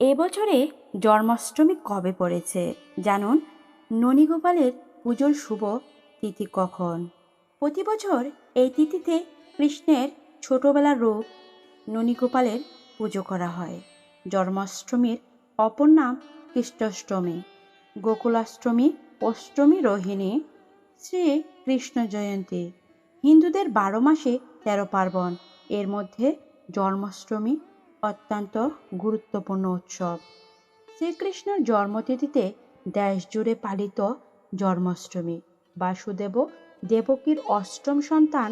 এবছরে জন্মাষ্টমী কবে পড়েছে জানুন ননীগোপালের পুজোর শুভ তিথি কখন? প্রতি বছর এই তিথিতে কৃষ্ণের ছোটবেলার রূপ ননীগোপালের পুজো করা হয়। জন্মাষ্টমীর অপর নাম কৃষ্ণাষ্টমী। গোকুলাষ্টমী, অষ্টমী রোহিণী, শ্রী কৃষ্ণ জয়ন্তী। হিন্দুদের বারো মাসে তেরো পার্বণ। এর মধ্যে জন্মাষ্টমী অত্যন্ত গুরুত্বপূর্ণ উৎসব। শ্রীকৃষ্ণের জন্মতিথিতে দেশ জুড়ে পালিত জন্মাষ্টমী, বাসুদেব দেবকীর অষ্টম সন্তান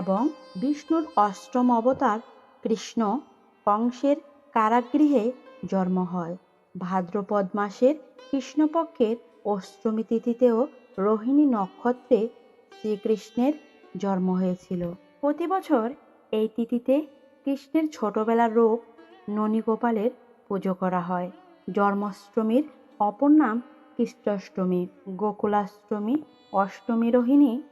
এবং বিষ্ণুর অষ্টম অবতার কৃষ্ণ কংসের কারাগৃহে জন্ম হয়। ভাদ্রপদ মাসের কৃষ্ণপক্ষের অষ্টমী তিথিতেও রোহিণী নক্ষত্রে শ্রীকৃষ্ণের জন্ম হয়েছিল। প্রতি বছর এই তিথিতে কৃষ্ণের ছোটবেলার রূপ ননীগোপালের পুজো করা হয়। জন্মাষ্টমীর অপর নাম কৃষ্ণাষ্টমী। গোকুলাষ্টমী, অষ্টমী রোহিণী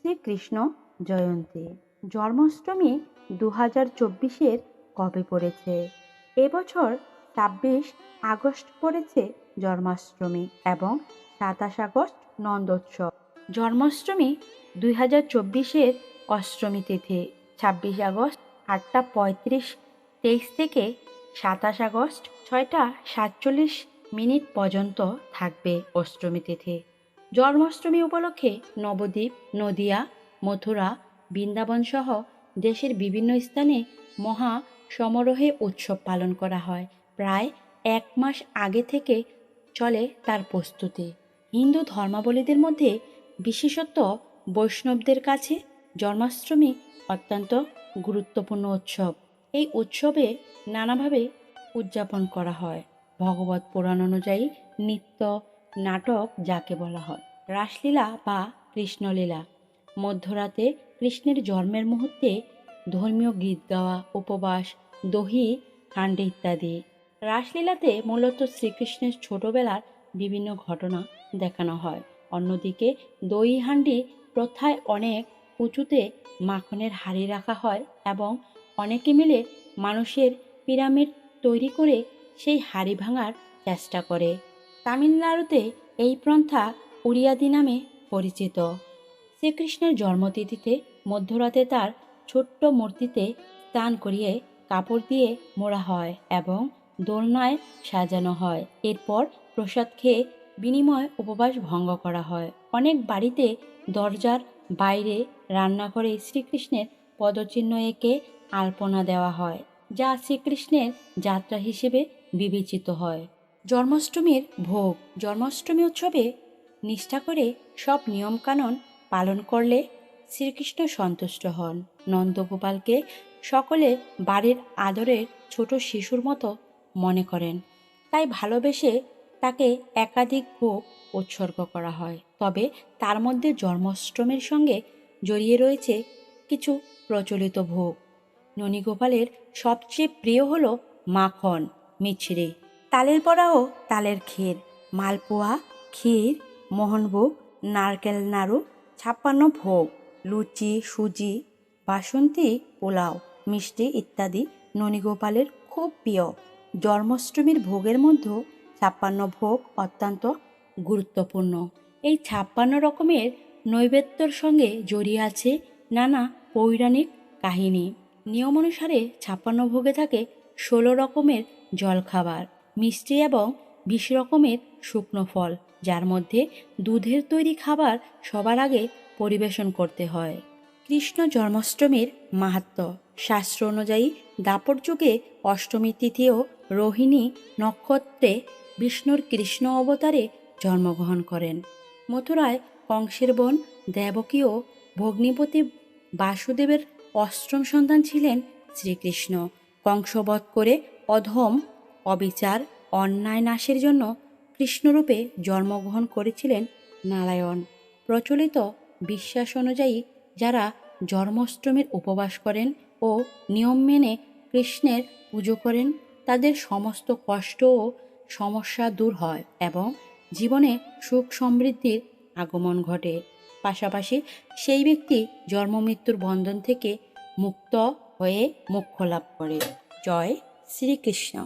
শ্রীকৃষ্ণ জয়ন্তী। জন্মাষ্টমী দু হাজার চব্বিশের কবে পড়েছে? এবছর ছাব্বিশ আগস্ট পড়েছে জন্মাষ্টমী এবং সাতাশ আগস্ট নন্দোৎসব। জন্মাষ্টমী দুই হাজার চব্বিশের অষ্টমী তিথি, ছাব্বিশ আগস্ট আটটা পঁয়ত্রিশ তেইশ থেকে সাতাশ আগস্ট ছয়টা সাতচল্লিশ মিনিট পর্যন্ত থাকবে অষ্টমী তিথি। জন্মাষ্টমী উপলক্ষে নবদ্বীপ, নদিয়া, মথুরা বৃন্দাবন সহ দেশের বিভিন্ন স্থানে মহা সমারোহে উৎসব পালন করা হয়। প্রায় এক মাস আগে থেকে চলে তার প্রস্তুতি। হিন্দু ধর্মাবলীদের মধ্যে বিশেষত বৈষ্ণবদের কাছে জন্মাষ্টমী অত্যন্ত গুরুত্বপূর্ণ উৎসব। এই উৎসবে নানাভাবে উদযাপন করা হয়। ভগবত পুরাণ অনুযায়ী নৃত্য, নাটক যাকে বলা হয়। রাসলীলা বা কৃষ্ণলীলা। মধ্যরাতে কৃষ্ণের জন্মের মুহূর্তে ধর্মীয় গীত গাওয়া, উপবাস, দহি হান্ডি ইত্যাদি। রাসলীলাতে মূলত শ্রীকৃষ্ণের ছোটবেলার বিভিন্ন ঘটনা দেখানো হয়। অন্যদিকে দই হান্ডি প্রথায় অনেক উঁচুতে মাখনের হাড়ি রাখা হয় এবং অনেকে মিলে মানুষের পিরামিড তৈরি করে সেই হাড়ি ভাঙার চেষ্টা করে। তামিলনাড়ুতে এই প্রথা উড়িয়াদি নামে পরিচিত। শ্রীকৃষ্ণের জন্মতিথিতে মধ্যরাতে তার ছোট্ট মূর্তিতে স্নান করিয়ে কাপড় দিয়ে মোড়া হয় এবং দোলনায় সাজানো হয়। এরপর প্রসাদ খেয়ে বিনিময় উপবাস ভঙ্গ করা হয়। অনেক বাড়িতে দরজার বাইরে রান্নাঘরে শ্রীকৃষ্ণের পদচিহ্ন এঁকে আলপনা দেওয়া হয়, যা শ্রীকৃষ্ণের যাত্রা হিসেবে বিবেচিত হয়। জন্মাষ্টমীর ভোগ, জন্মাষ্টমী উৎসবে নিষ্ঠা করে সব নিয়মকানুন পালন করলে শ্রীকৃষ্ণ সন্তুষ্ট হন। নন্দগোপালকে সকলে বাড়ির আদরের ছোট শিশুর মতো মনে করেন। তাই ভালোবেসে তাকে একাধিক ভোগ উৎসর্গ করা হয়। তবে তার মধ্যে জন্মাষ্টমীর সঙ্গে জড়িয়ে রয়েছে কিছু প্রচলিত ভোগ। ননীগোপালের সবচেয়ে প্রিয় হলো মাখন, মিছরি। তালের বড়া ও তালের ক্ষীর, মালপোয়া, ক্ষীর, মোহনভোগ, নারকেল নাড়ু, ছাপ্পান্ন ভোগ, লুচি, সুজি, বাসন্তী, পোলাও, মিষ্টি ইত্যাদি ননীগোপালের খুব প্রিয়। জন্মাষ্টমীর ভোগের মধ্যে ছাপ্পান্ন ভোগ অত্যন্ত গুরুত্বপূর্ণ। এই ছাপ্পান্ন রকমের নৈবেদ্যর সঙ্গে জড়িয়ে আছে নানা পৌরাণিক কাহিনী। নিয়ম অনুসারে ছাপ্পান্ন ভোগে থাকে ষোলো রকমের জলখাবার, মিষ্টি এবং বিশ রকমের শুকনো ফল, যার মধ্যে দুধের তৈরি খাবার সবার আগে পরিবেশন করতে হয়। কৃষ্ণ জন্মাষ্টমীর মাহাত্ম, শাস্ত্র অনুযায়ী দাপর যুগে অষ্টমী তিথি ও রোহিণী নক্ষত্রে বিষ্ণুর কৃষ্ণ অবতারে জন্মগ্রহণ করেন। মথুরায় কংসের বোন দেবকী ও ভগ্নিপতি বাসুদেবের অষ্টম সন্তান ছিলেন শ্রীকৃষ্ণ। কংসবধ করে অধম, অবিচার, অন্যায় নাশের জন্য কৃষ্ণরূপে জন্মগ্রহণ করেছিলেন নারায়ণ। প্রচলিত বিশ্বাস অনুযায়ী যারা জন্মাষ্টমীর উপবাস করেন ও নিয়ম মেনে কৃষ্ণের পুজো করেন, তাদের সমস্ত কষ্ট ও সমস্যা দূর হয় এবং জীবনে সুখ সমৃদ্ধির আগমন ঘটে। পাশাপাশি সেই ব্যক্তি জন্ম মৃত্যুর বন্ধন থেকে মুক্ত হয়ে মোক্ষ লাভ করে। জয় শ্রীকৃষ্ণ।